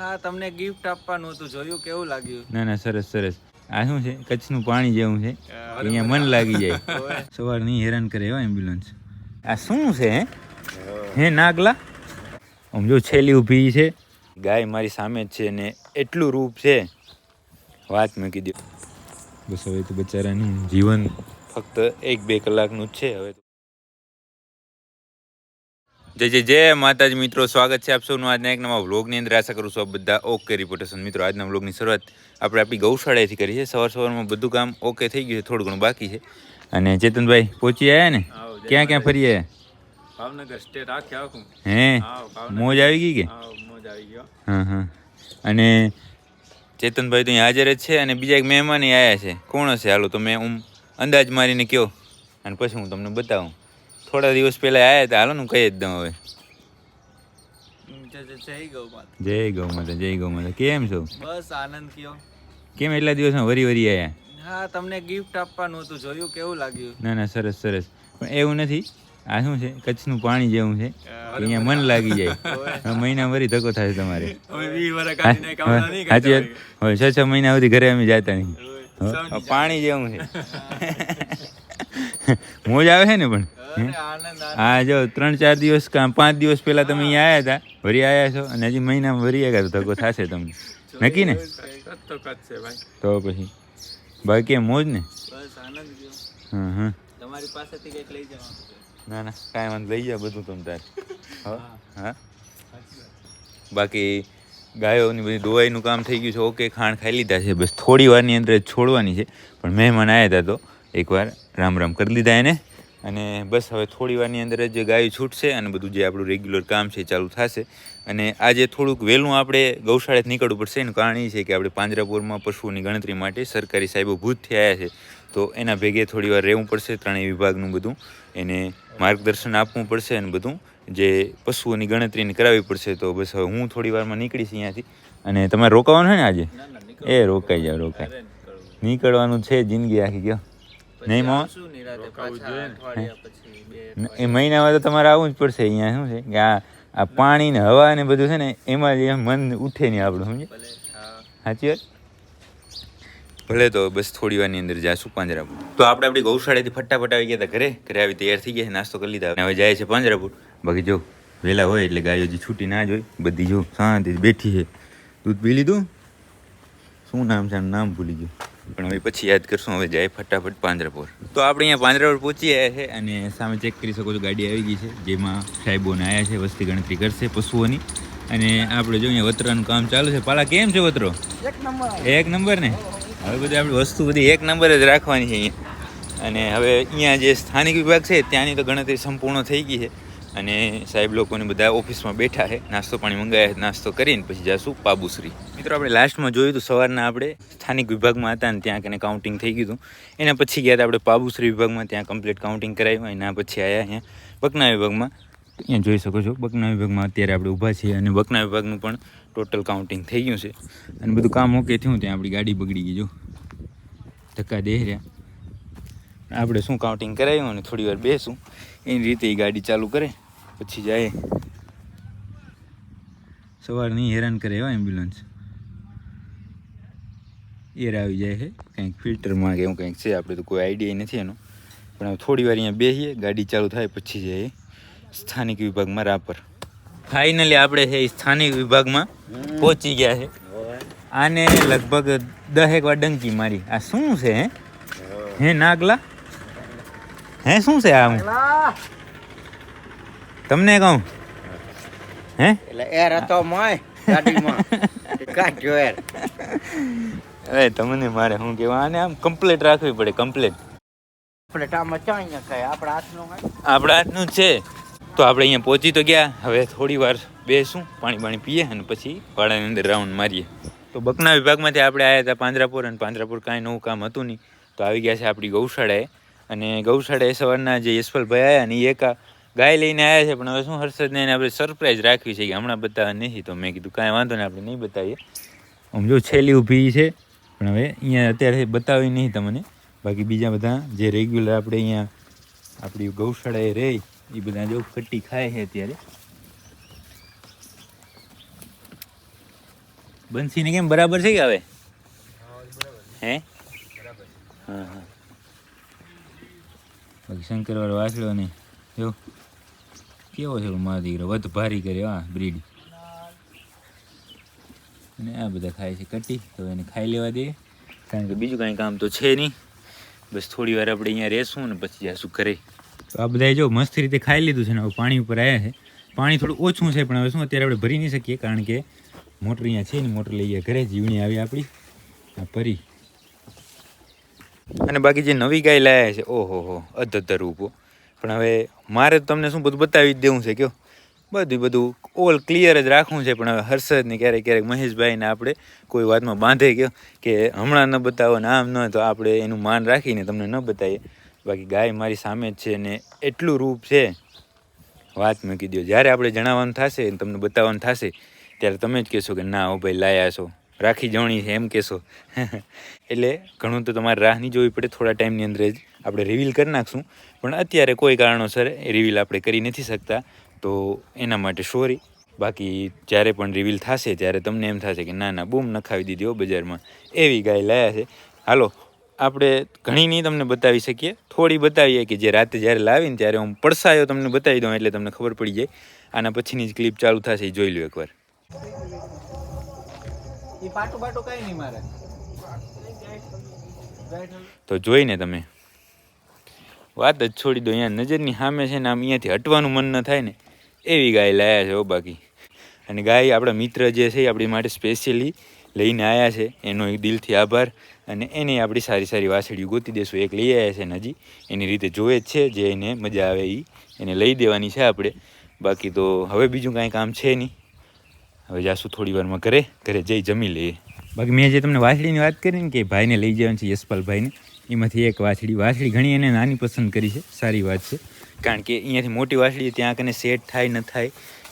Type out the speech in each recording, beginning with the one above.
હા તમને ગિફ્ટ આપવાનું હતું જોયું કેવું લાગ્યું? ના ના સરસ સરસ. આ શું છે? કચ્છનું પાણી જેવું છે. અહીંયા મન લાગી જાય. સવાર નહીં હેરાન કરે એવા એમ્બ્યુલન્સ આ શું છે હે? હે નાગલા? આમ જો છેલ્લી ઊભી છે. ગાય મારી સામે જ છે ને એટલું રૂપ છે. વાત મૂકી દો બસ હવે તો બચારાનું જીવન ફક્ત એક બે કલાકનું જ છે હવે જય જય જય માતાજી મિત્રો સ્વાગત છે આપ સૌનું આજના એક નવા વ્લોગની અંદર. આશા કરું છું બધા ઓકે રિપોર્ટેશન મિત્રો આજના વ્લોગની શરૂઆત આપણે આપણી ગૌશાળાએથી કરી છે. સવાર સવારમાં બધું કામ ઓકે થઈ ગયું છે થોડું ઘણું બાકી છે. અને ચેતનભાઈ પહોંચી આવ્યા ને? ક્યાં ક્યાં ફરી આવ્યા ભાવનગર સ્ટેટ આખે આખું. હે? મોજ આવી ગઈ કે? મોજ આવી ગયો. હા હા. અને ચેતનભાઈ તો અહીં હાજર જ છે અને બીજા એક મહેમાન આવ્યા છે. કોણ હશે? હાલો તમે હું અંદાજ મારીને કહો અને પછી હું તમને બતાવું. થોડા દિવસ પહેલા આવ્યા હતા. હાલો હું કહી જ દઉં હવે. જય ગૌ માતા. જય ગૌ માતા કેમ છો? બસ આનંદ કયો કેમ એટલા દિવસમાં વરી વરી આવ્યા હા તમને ગિફ્ટ આપવાનું હતું જોયું કેવું લાગ્યું? ના ના સરસ સરસ. પણ એવું નથી. આ શું છે? કચ્છનું પાણી જેવું છે. અહીંયા મન લાગી જાય. મહિના વરી ધક્કો થાય તમારે. સાચી હવે છ છ મહિના સુધી ઘરે અમે જતા નહીં. પાણી જેવું છે. મોજ આવે છે ને પણ? હે? જો ત્રણ ચાર દિવસ પાંચ દિવસ પહેલા તમે અહીંયા આવ્યા હતા વરી આવ્યા છો અને હજી મહિનામાં વરી તો ધક્કો થશે તમને. નક્કી ને? તો પછી બાકી મોજ ને? હા હા તમારી પાસેથી કંઈક લઈ જવાનું ના ના કાંઈ વાંધો લઈ જાઓ બધું તમ તારે. હા હા. બાકી ગાયોની બધી દવાઈનું કામ થઈ ગયું છે. ઓકે ખાણ ખાઈ લીધા છે. બસ થોડી વારની અંદર છોડવાની છે. પણ મહેમાન આવ્યા હતા તો એકવાર રામ રામ કરી લીધા એને. અને બસ હવે થોડી વારની અંદર જ ગાય છૂટશે અને બધું જે આપણું રેગ્યુલર કામ છે એ ચાલુ થશે. અને આજે થોડુંક વહેલું આપણે ગૌશાળાથી નીકળવું પડશે. એનું કારણ એ છે કે આપણે પાંજરાપુરમાં પશુઓની ગણતરી માટે સરકારી સાહેબો ભૂત આવ્યા છે. તો એના ભેગે થોડી વાર રહેવું પડશે ત્રણેય વિભાગનું બધું. એને માર્ગદર્શન આપવું પડશે અને બધું. જે પશુઓની ગણતરીને કરાવવી પડશે તો બસ હવે હું થોડી વારમાં નીકળીશ અહીંયાથી. અને તમારે રોકાવાનું હોય ને આજે? એ રોકાઈ જાવ રોકાય નીકળવાનું છે જિંદગી આખી ગયો નહીં બે એ મહિનામાં તો તમારે આવવું જ પડશે અહીંયા શું છે? કે આ આ પાણી ને હવા ને બધું છે ને એમાં જ એમ મન ઉઠે નહીં આપણું સમજે સાચી વાત? ભલે તો બસ થોડી વારની અંદર જાશું પાંજરાપુર. તો આપણે આપણી ગૌશાળાથી ફટાફટ આવી ગયા હતા ઘરે. ઘરે આવી તૈયાર થઈ ગયા નાસ્તો કરી લીધા. અને હવે જાય છે પાંજરાપુર. બાકી જો વહેલા હોય એટલે ગાયો હજી છૂટી ના જ હોય. બધી જો શાંતિ બેઠી છે. દૂધ પી લીધું? શું નામ છે? નામ ભૂલી ગયું. પણ હવે પછી યાદ કરશું હવે જાય ફટાફટ પાંજરાપુર તો આપણે અહીંયા પાંજરાપુર પહોંચી આવ્યા છે અને સામે ચેક કરી શકો છો ગાડી આવી ગઈ છે જેમાં સાહેબોને આવ્યા છે વસ્તી ગણતરી કરશે પશુઓની. અને આપણે જો અહીંયા વતરાનું કામ ચાલુ છે. પાલા કેમ છે વતરો? એક નંબર. એક નંબર ને હવે બધી આપણી વસ્તુ બધી એક નંબર જ રાખવાની છે અહીંયા. અને હવે અહીંયા જે સ્થાનિક વિભાગ છે ત્યાંની તો ગણતરી સંપૂર્ણ થઈ ગઈ છે. અને સાહેબ લોકોને બધા ઓફિસમાં બેઠા છે. નાસ્તો પાણી મંગાવ્યા છે, નાસ્તો કરીને પછી જાશું પાબુશ્રી મિત્રો, આપણે લાસ્ટમાં જોયું હતું સવારના આપણે સ્થાનિક વિભાગમાં હતા ને ત્યાં કને કાઉન્ટિંગ થઈ ગયું હતું. એના પછી ગયા હતા આપણે પાબુશ્રી વિભાગમાં, ત્યાં કમ્પ્લીટ કાઉન્ટિંગ કરાવ્યું એના પછી આવ્યા અહીંયા બકના વિભાગમાં. અહીંયા જોઈ શકો છો, બકના વિભાગમાં અત્યારે આપણે ઊભા છીએ અને બકના વિભાગનું પણ ટોટલ કાઉન્ટિંગ થઈ ગયું છે. અને બધું કામ ઓકે થયું ત્યાં આપણી ગાડી બગડી ગઈ, જો. ધક્કા દે રહ્યા. આપણે શું કાઉન્ટિંગ કરાવ્યું અને થોડી વાર બેસું. એની રીતે એ ગાડી ચાલુ કરે, પછી જાય. સવાર નહીં હેરાન કરે એવા એમ્બ્યુલન્સ એર આવી જાય છે. કંઈક ફિલ્ટરમાં કે એવું કંઈક છે આપણે તો કોઈ આઈડિયા નથી એનો. પણ હવે થોડી વાર અહીંયા બેસીએ ગાડી ચાલુ થાય પછી જઈએ. સ્થાનિક વિભાગમાં રાપર. ફાઇનલી આપણે છે એ સ્થાનિક વિભાગમાં પહોંચી ગયા છે. આને લગભગ દહેક વાર ડંકી મારી. આ શું છે હે? હે. નાગલા? હે શું છે આ? હું તમને કહું? હે? એટલે એર હતો મોય ગાડીમાં. કાઢ્યો એર. અરે તમને મારે શું કહેવા આને આમ કમ્પ્લેટ રાખવી પડે કમ્પ્લેટ આપણે ટામાં ચાઈ ન આપણા હાથનું આપણા હાથનું છે. તો આપણે અહીંયા પહોંચી તો ગયા. હવે થોડી વાર બેસું પાણી પાણી પીએ અને પછી વાડાની અંદર રાઉન્ડ મારીએ. તો બકના વિભાગમાંથી આપણે આવ્યા હતા પાંજરાપુર અને પાંજરાપુર કાંઈ નવું કામ હતું નહીં. તો આવી ગયા છે આપણી ગૌશાળાએ. અને ગૌશાળાએ સવારના જે યશપાલભાઈ આવ્યા ને એ એક ગાય લઈને આવ્યા છે પણ હવે શું હર્ષદને આપણે સરપ્રાઈઝ રાખવી છે કે હમણાં બતાવવા નહીં તો મેં કીધું કાંઈ વાંધો નહીં આપણે નહીં બતાવીએ. આમ જો છેલ્લી ઊભી છે. પણ હવે અહીંયા અત્યારે બતાવી નહીં તમને. બાકી બીજા બધા જે રેગ્યુલર આપણે અહીંયા આપણી ગૌશાળાએ રહે, એ બધા જો કટ્ટી ખાય છે અત્યારે. બંસીને કેમ બરાબર છે કે હવે? હે? હા હા. બાકી શંકરવાળો વાસળો ને, જો, કેવો છે મારો દીકરો વધ ભારી કર્યો, હા બ્રીડ અને આ બધા ખાય છે કટી તો એને ખાઈ લેવા દઈએ. કારણ કે બીજું કાંઈ કામ તો છે નહીં. બસ થોડી વાર આપણે અહીંયા રહેશું ને પછી જાશું ઘરે. તો આ બધાએ જો મસ્ત રીતે ખાઈ લીધું છે ને, હવે પાણી ઉપર આવ્યા છે. પાણી થોડું ઓછું છે, પણ હવે શું અત્યારે આપણે ભરી નહીં શકીએ, કારણ કે મોટર અહીંયા છે ને, મોટર લઈ ગયા ઘરે, જીવણી આવી આપણી. આ પરી. અને બાકી જે નવી ગાય લાયા છે ઓહો હો. અધધર ઊભો પણ હવે મારે તમને શું બધું બતાવી જ દેવું છે, કયો? બધું બધું ઓલ ક્લિયર જ રાખવું છે, પણ હવે હર્ષદને ક્યારેક ક્યારેક મહેશભાઈને આપણે કોઈ વાતમાં બાંધે ગયો કે હમણાં ન બતાવો ને આમ ન તો આપણે એનું માન રાખીને તમને ન બતાવીએ. બાકી ગાય મારી સામે જ છે ને એટલું રૂપ છે. વાત મૂકી દો જ્યારે આપણે જણાવવાનું થશે તમને બતાવવાનું થશે, ત્યારે તમે જ કહેશો કે ના હો ભાઈ, લાયા છો. રાખી જવણી છે એમ કહેશો. એટલે ઘણું તો તમારે રાહ નહીં જોવી પડે, થોડા ટાઈમની અંદર જ. આપણે રિવીલ કરી નાખશું. પણ અત્યારે કોઈ કારણોસર એ રિવીલ આપણે કરી નથી શકતા. તો એના માટે સોરી બાકી જ્યારે પણ રિવીલ થશે ત્યારે તમને એમ થશે કે ના ના બૂમ નખાવી દીધી હો બજારમાં. એવી ગાય લાયા છે. હાલો આપણે ઘણી નહીં તમને બતાવી શકીએ. થોડી બતાવીએ કે જે રાતે જ્યારે લાવીને ત્યારે હું પડસાયો તમને બતાવી દઉં એટલે તમને ખબર પડી જાય. આના પછીની જ ક્લિપ ચાલુ થશે એ જોઈ લો એકવાર. તો જોઈને તમે. વાત જ છોડી દો, અહીંયા નજરની સામે છે ને આમ અહીંયાથી હટવાનું મન ન થાય ને, એવી ગાય લાયા છે ઓ બાકી. અને ગાય આપણા મિત્ર જે છે એ આપણી માટે સ્પેશિયલી લઈને આવ્યા છે. એનો એક દિલથી આભાર અને એને આપણી સારી સારી વાસળીઓ ગોતી દેશું. એક લઈ આવ્યા છે હજી એની રીતે જોવે જ છે જે એને મજા આવે એ એને લઈ દેવાની છે આપણે. બાકી તો હવે બીજું કાંઈ કામ છે નહીં. હવે જાશું થોડી વારમાં ઘરે. ઘરે જઈ જમી લઈએ. બાકી મેં જે તમને વાસળીની વાત કરી ને કે ભાઈને લઈ જવાનું છે યશપાલભાઈને એમાંથી એક વાછડી. વાછડી ઘણી એને નાની પસંદ કરી છે. સારી વાત છે. કારણ કે અહીંયાથી મોટી વાછડી ત્યાં કને સેટ થાય, ન થાય,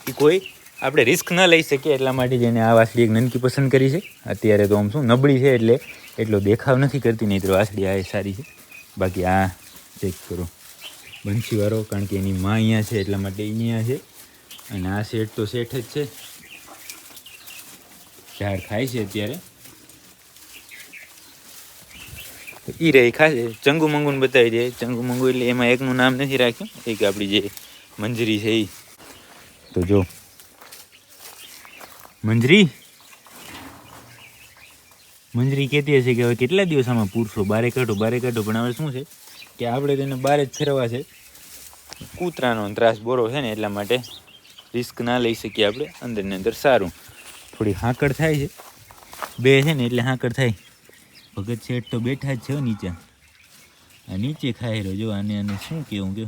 એ કોઈ આપણે રિસ્ક ન લઈ શકીએ એટલા માટે જ એને આ વાછડી એક નનકી પસંદ કરી છે. અત્યારે તો આમ શું, નબળી છે એટલે એટલો દેખાવ નથી કરતી નહીં તો વાછડી આ સારી છે. બાકી આ ચેક કરો. બંશીવાળો, કારણ કે એની માં અહીંયા છે એટલા માટે અહીંયા છે. અને આ સેટ તો સેટ જ છે. ઝાડ ખાય છે અત્યારે. ઈ રહી ખાસ ચંગુ મંગુને બતાવી દે. ચંગુ મંગુ એટલે એમાં એકનું નામ નથી રાખ્યું, એક આપણી જે મંજરી છે એ તો જો. મંજરી? મંજરી કહેતી હશે કે હવે કેટલા દિવસ આમાં પૂરશો? બારે કાઢો બારે કાઢો, પણ હવે શું છે કે આપણે તેને બારે જ ફેરવા છે. કૂતરાનો ત્રાસ બોરો છે ને, એટલા માટે રિસ્ક ના લઈ શકીએ આપણે. અંદર ને અંદર સારું. થોડી હાંકડ થાય છે. બે છે ને, એટલે હાંકડ થાય. ભગત શેઠ તો બેઠા જ છે નીચે. આ નીચે ખાઈ રહ્યો, જો આને આને શું કેવું કે?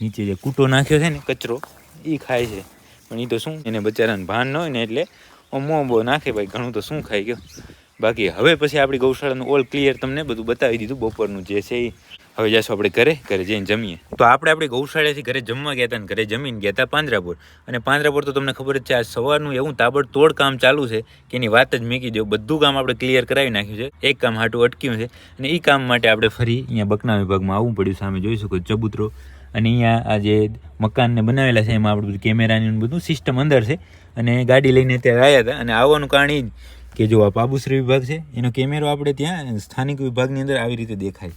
નીચે જે કૂટો નાખ્યો છે ને કચરો એ ખાય છે. પણ એ તો શું, એને બચારાને ભાન ન હોય ને એટલે મોં બો નાખે ભાઈ, ઘણું તો શું ખાઈ ગયો. બાકી હવે પછી આપણી ગૌશાળાનું ઓલ ક્લિયર તમને બધું બતાવી દીધું બપોરનું જે છે એ હવે જઈશું આપણે ઘરે ઘરે જઈને જમીએ. તો આપણે આપણે ગૌશાળાથી ઘરે જમવા ગયા હતા ને ઘરે જમીને ગયા હતા પાંજરાપુર. અને પાંજરાપુર તો તમને ખબર જ છે આ સવારનું એવું તાબડતોડ કામ ચાલુ છે કે એની વાત જ મેકી દો, બધું કામ આપણે ક્લિયર કરાવી નાખ્યું છે. એક કામ હાટું અટક્યું છે અને એ કામ માટે આપણે ફરી અહીંયા બકના વિભાગમાં આવવું પડ્યું સામે જોઈ શકો ચબૂતરો. અને અહીંયા આ જે મકાનને બનાવેલા છે, એમાં આપણે બધું કેમેરાની બધું સિસ્ટમ અંદર છે. અને ગાડી લઈને અત્યારે આવ્યા હતા. અને આવવાનું કારણ એ કે જો આ પાબુશ્રી વિભાગ છે, એનો કેમેરો આપણે ત્યાં સ્થાનિક વિભાગની અંદર આવી રીતે દેખાય.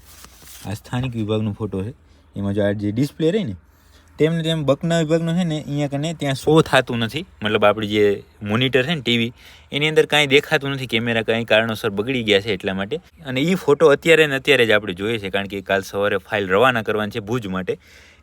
આ સ્થાનિક વિભાગનો ફોટો છે. એમાં જો આ જે ડિસ્પ્લે રહી ને, તેમને તેમ બકના વિભાગનો છે ને, અહીંયા કને ત્યાં શો થતું નથી. મતલબ આપણી જે મોનિટર છે ને ટીવી એની અંદર કાંઈ દેખાતું નથી. કેમેરા કાંઈ કારણોસર બગડી ગયા છે એટલા માટે. અને એ ફોટો અત્યારે ને અત્યારે જ આપણે જોઈએ છે, કારણ કે કાલ સવારે ફાઇલ રવાના કરવાની છે ભુજ માટે.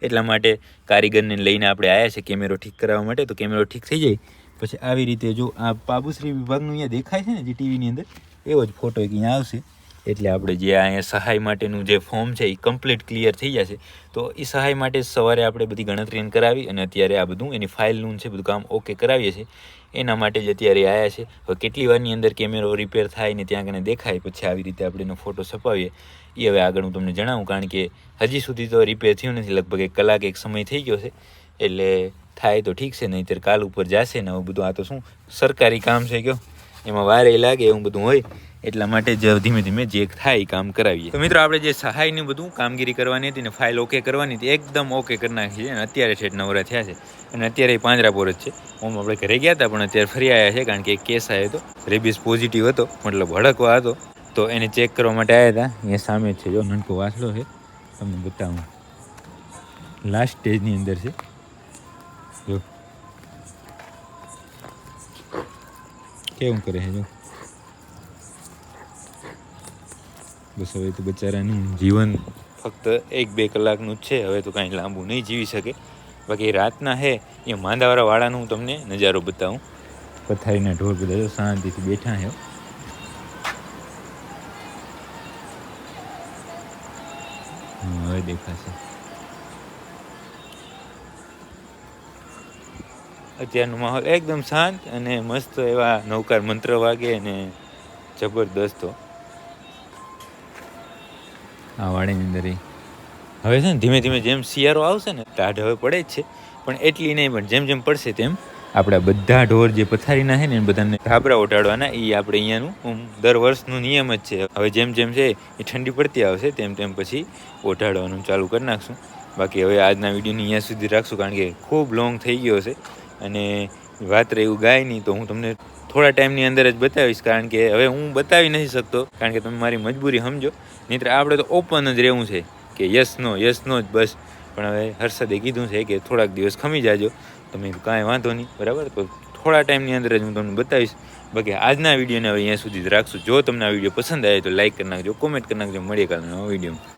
એટલા માટે કારીગરને લઈને આપણે આવ્યા છે કેમેરો ઠીક કરાવવા માટે. તો કેમેરો ઠીક થઈ જાય. પછી આવી રીતે જો આ પાબુશ્રી વિભાગનું અહીંયા દેખાય છે ને, જે ટીવીની અંદર, એવો જ ફોટો એક અહીંયા આવશે. એટલે આપણે જે અહીંયા સહાય માટેનું જે ફોર્મ છે એ કમ્પ્લીટ ક્લિયર થઈ જશે. તો એ સહાય માટે સવારે આપણે બધી ગણતરી કરાવી અને અત્યારે આ બધું એની ફાઇલનું છે, બધું કામ ઓકે કરાવીએ છીએ. એના માટે જ અત્યારે આવ્યા છે, હવે કેટલી વારની અંદર કેમેરો રિપેર થાય ને ત્યાં કને દેખાય, પછી આવી રીતે આપણે એનો ફોટો છપાવીએ. એ હવે આગળ હું તમને જણાવું, કારણ કે હજી સુધી તો રિપેર થયું નથી, લગભગ એક કલાક, એક સમય થઈ ગયો છે. એટલે થાય તો ઠીક છે, નહીંતર કાલ ઉપર જશે ને હવે બધું. આ તો શું સરકારી કામ છે કયો? એમાં વારે લાગે એવું બધું હોય. એટલા માટે જ ધીમે ધીમે જે થાય કામ કરાવીએ. તો મિત્રો, આપણે જે સહાયની બધું કામગીરી કરવાની હતી ને ફાઇલ ઓકે કરવાની હતી, એકદમ ઓકે કરી નાખી છે. અને અત્યારે છેટ નવરા થયા છે. અને અત્યારે એ પાંજરાપોર જ છે. ઓમ, આપણે ઘરે ગયા હતા, પણ અત્યારે ફરી આવ્યા છે, કારણ કે એક કેસ આવ્યો હતો. રેબીસ પોઝિટિવ હતો, મતલબ હડકવા હતો. તો એને ચેક કરવા માટે આવ્યા હતા. અહીંયા સામે છે, જો નનકો વાસલો છે. તમને બતાવું. લાસ્ટ સ્ટેજની અંદર છે. જો. કેવું કરે છે, જો? બસ હવે તો બચારાનું જીવન ફક્ત એક બે કલાકનું જ છે. હવે તો કાંઈ લાંબુ નહીં જીવી શકે. બાકી રાતના હે, એ માંદાવાળા વાળાનું હું તમને નજારો બતાવું. પથારીના ઢોર બધા શાંતિથી બેઠા હે હવે દેખાશે. અત્યારનો માહોલ એકદમ શાંત અને મસ્ત એવા નૌકાર મંત્ર વાગે અને જબરદસ્ત. આ વાડીની અંદર. હવે છે ને, ધીમે ધીમે જેમ શિયાળો આવશે ને ટાઢ હવે પડે જ છે. પણ એટલી નહીં, પણ જેમ જેમ પડશે તેમ આપણા બધા ઢોર જે પથારીના છે ને એ બધાને ધાબરા ઓટાડવાના એ આપણે અહીંયાનું દર વર્ષનું નિયમ જ છે. હવે જેમ જેમ છે, એ ઠંડી પડતી આવશે, તેમ તેમ પછી ઓટાડવાનું ચાલુ કરી નાખશું. બાકી હવે આજના વિડીયોની અહીંયા સુધી રાખશું, કારણ કે ખૂબ લોંગ થઈ ગયો છે. અને વાત રહી ગાય નહીં તો હું તમને થોડા ટાઈમની અંદર જ બતાવીશ, કારણ કે હવે હું બતાવી નથી શકતો, કારણ કે તમે મારી મજબૂરી સમજો. નહીંતર આપણે તો ઓપન જ રહેવું છે કે યસ નો યસ નો જ બસ. પણ હવે હર્ષદે કીધું છે કે થોડાક દિવસ ખમી જાજો. તમે કાંઈ વાંધો નહીં, બરાબર? તો થોડા ટાઈમની અંદર જ હું તમને બતાવીશ. બાકી આજના વિડીયોને હવે અહીંયા સુધી જ રાખશું. જો તમને આ વીડિયો પસંદ આવે તો લાઇક કરી નાખજો કોમેન્ટ કરી નાખજો, મળીએ કાલના નવા વિડીયોમાં.